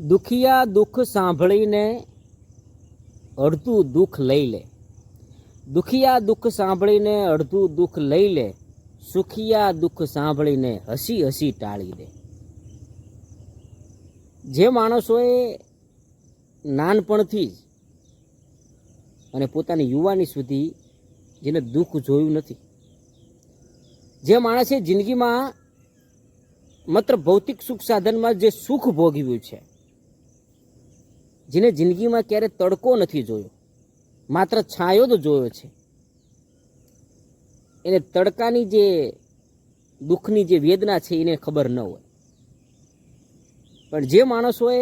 દુખિયા દુઃખ સાંભળીને અડધું દુઃખ લઈ લે. દુખિયા દુઃખ સાંભળીને અડધું દુઃખ લઈ લે. સુખિયા દુઃખ સાંભળીને હસી હસી ટાળી દે. જે માણસોએ નાનપણથી જ અને પોતાની યુવાની સુધી જેને દુઃખ જોયું નથી. જે માણસે જિંદગીમાં માત્ર ભૌતિક સુખ સાધનમાં જે સુખ ભોગવ્યું છે જેને જિંદગીમાં ક્યારે તડકો નથી જોયો, માત્ર છાંયો જ જોયો છે. એને તડકાની જે દુઃખની જે વેદના છે એને ખબર ન હોય. પણ જે માણસોએ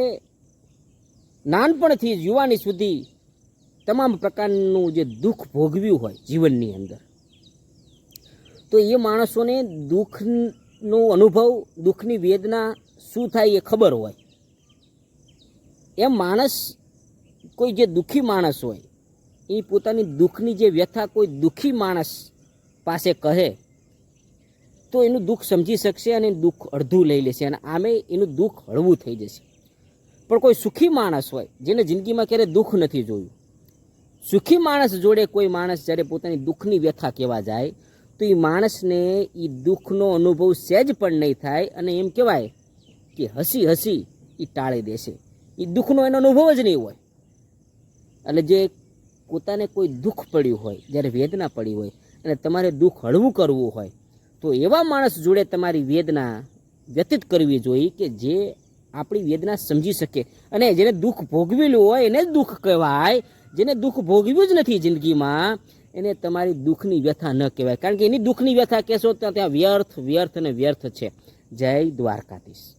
નાનપણથી યુવાની સુધી તમામ પ્રકારનું જે દુઃખ ભોગવ્યું હોય જીવનની અંદર, તો એ માણસોને દુઃખનો અનુભવ, દુઃખની વેદના શું થાય એ ખબર હોય. એમ માણસ કોઈ જે દુઃખી માણસ હોય, એ પોતાની દુઃખની જે વ્યથા કોઈ દુઃખી માણસ પાસે કહે, તો એનું દુઃખ સમજી શકશે અને દુઃખ અડધું લઈ લેશે અને આમે એનું દુઃખ હળવું થઈ જશે. પણ કોઈ સુખી માણસ હોય, જેને જિંદગીમાં ક્યારેય દુઃખ નથી જોયું, સુખી માણસ જોડે કોઈ માણસ જ્યારે પોતાની દુઃખની વ્યથા કહેવા જાય, તો એ માણસને એ દુઃખનો અનુભવ સહેજ પણ નહીં થાય અને એમ કહેવાય કે હસી હસી એ ટાળી દેશે. એ દુઃખનો એનો અનુભવ જ નહીં હોય. એટલે જે પોતાને કોઈ દુઃખ પડ્યું હોય, જ્યારે વેદના પડી હોય, અને તમારે દુઃખ હળવું કરવું હોય, તો એવા માણસ જોડે તમારી વેદના વ્યતીત કરવી જોઈએ કે જે આપણી વેદના સમજી શકે. અને જેને દુઃખ ભોગવેલું હોય, એને જ દુઃખ કહેવાય. જેને દુઃખ ભોગવ્યું જ નથી જિંદગીમાં, એને તમારી દુઃખની વ્યથા ન કહેવાય. કારણ કે એની દુઃખની વ્યથા કહેશો તો ત્યાં વ્યર્થ વ્યર્થ અને વ્યર્થ છે. જય દ્વારકાધીશ.